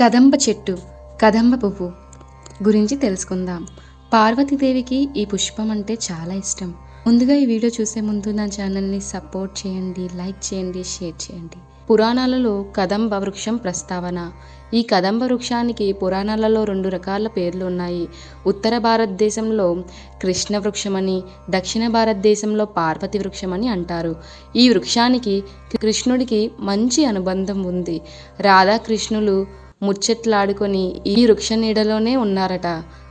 కదంబ చెట్టు కదంబ పువ్వు గురించి తెలుసుకుందాం. పార్వతీదేవికి ఈ పుష్పం అంటే చాలా ఇష్టం. ముందుగా ఈ వీడియో చూసే ముందు నా ఛానల్ని సపోర్ట్ చేయండి లైక్ చేయండి షేర్ చేయండి. పురాణాలలో కదంబ వృక్షం ప్రస్తావన. ఈ కదంబ వృక్షానికి పురాణాలలో రెండు రకాల పేర్లు ఉన్నాయి. ఉత్తర భారతదేశంలో కృష్ణ వృక్షమని దక్షిణ భారతదేశంలో పార్వతి వృక్షమని అంటారు. ఈ వృక్షానికి కృష్ణుడికి మంచి అనుబంధం ఉంది. రాధాకృష్ణులు ముచ్చట్లాడుకొని ఈ వృక్ష నీడలోనే ఉన్నారట.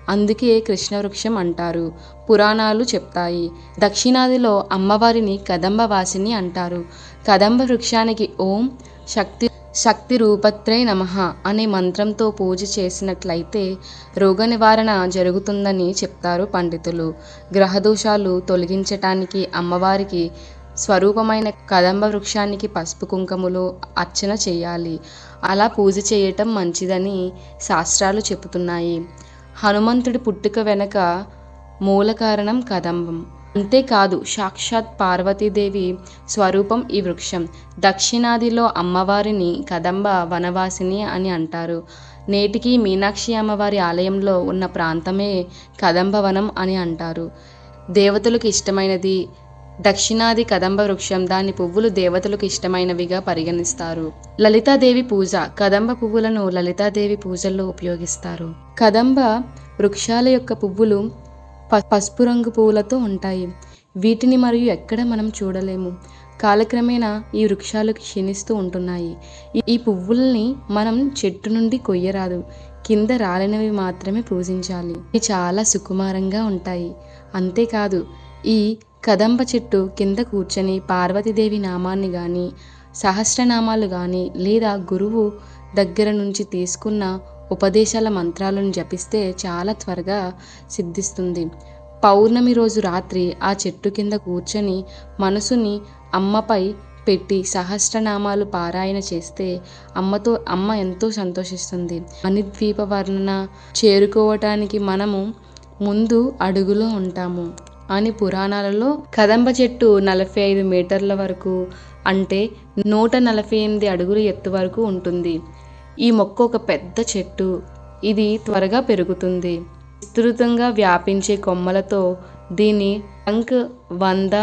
అందుకే కృష్ణ వృక్షం అంటారు. పురాణాలు చెప్తాయి. దక్షిణాదిలో అమ్మవారిని కదంబ వాసిని అంటారు. కదంబ వృక్షానికి ఓం శక్తి శక్తి రూపత్రై నమః అనే మంత్రంతో పూజ చేసినట్లయితే రోగ నివారణ జరుగుతుందని చెప్తారు పండితులు. గ్రహదోషాలు తొలగించటానికి అమ్మవారికి స్వరూపమైన కదంబ వృక్షానికి పసుపు కుంకుమలు అర్చన చేయాలి. అలా పూజ చేయటం మంచిదని శాస్త్రాలు చెబుతున్నాయి. హనుమంతుడి పుట్టుక వెనక మూల కారణం కదంబం. అంతేకాదు సాక్షాత్ పార్వతీదేవి స్వరూపం ఈ వృక్షం. దక్షిణాదిలో అమ్మవారిని కదంబ వనవాసిని అని అంటారు. నేటికి మీనాక్షి అమ్మవారి ఆలయంలో ఉన్న ప్రాంతమే కదంబవనం అని అంటారు. దేవతలకు ఇష్టమైనది దక్షిణాది కదంబ వృక్షం దాని పువ్వులు దేవతలకు ఇష్టమైనవిగా పరిగణిస్తారు. లలితాదేవి పూజ కదంబ పువ్వులను లలితాదేవి పూజల్లో ఉపయోగిస్తారు. కదంబ వృక్షాల యొక్క పువ్వులు ప పసుపు రంగు పువ్వులతో ఉంటాయి. వీటిని మరియు ఎక్కడ మనం చూడలేము. కాలక్రమేణా ఈ వృక్షాలు క్షీణిస్తూ ఉంటున్నాయి. ఈ- ఈ పువ్వుల్ని మనం చెట్టు నుండి కొయ్యరాదు. కింద రాలినవి మాత్రమే పూజించాలి. ఇవి చాలా సుకుమారంగా ఉంటాయి. అంతేకాదు ఈ కదంబ చెట్టు కింద కూర్చొని పార్వతీదేవి నామాన్ని కానీ సహస్రనామాలు కానీ లేదా గురువు దగ్గర నుంచి తీసుకున్న ఉపదేశాల మంత్రాలను జపిస్తే చాలా త్వరగా సిద్ధిస్తుంది. పౌర్ణమి రోజు రాత్రి ఆ చెట్టు కింద కూర్చొని మనసుని అమ్మపై పెట్టి సహస్రనామాలు పారాయణ చేస్తే అమ్మతో అమ్మ ఎంతో సంతోషిస్తుంది. మణిద్వీప వర్ణన చేరుకోవటానికి మనము ముందు అడుగులో ఉంటాము. అని పురాణాలలో కదంబ చెట్టు నలభై ఐదు మీటర్ల వరకు అంటే నూట నలభై ఎనిమిది అడుగుల ఎత్తు వరకు ఉంటుంది. ఈ మొక్క ఒక పెద్ద చెట్టు. ఇది త్వరగా పెరుగుతుంది. విస్తృతంగా వ్యాపించే కొమ్మలతో దీని టంక్ వంద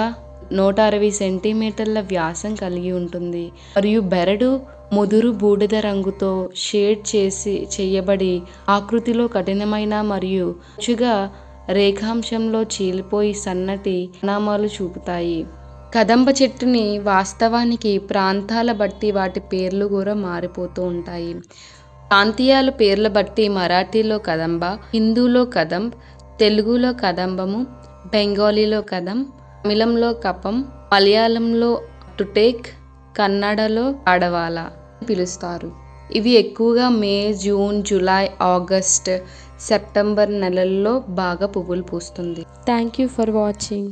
నూట అరవై సెంటీమీటర్ల వ్యాసం కలిగి ఉంటుంది. మరియు బెరడు ముదురు బూడిద రంగుతో షేడ్ చేసి చేయబడి ఆకృతిలో కఠినమైన మరియు చుగా రేఖాంశంలో చీలిపోయి సన్నటి నామాలు చూపుతాయి. కదంబ చెట్టుని వాస్తవానికి ప్రాంతాల బట్టి వాటి పేర్లు కూడా మారిపోతూ ఉంటాయి. ప్రాంతీయాల పేర్ల బట్టి మరాఠీలో కదంబ హిందూలో కదంబ్ తెలుగులో కదంబము బెంగాలీలో కదం తమిళంలో కపం మలయాళంలో టుటేక్ కన్నడలో ఆడవాల పిలుస్తారు. ఇవి ఎక్కువగా May June July August September నెలల్లో బాగా పువ్వులు పూస్తుంది. Thank you for watching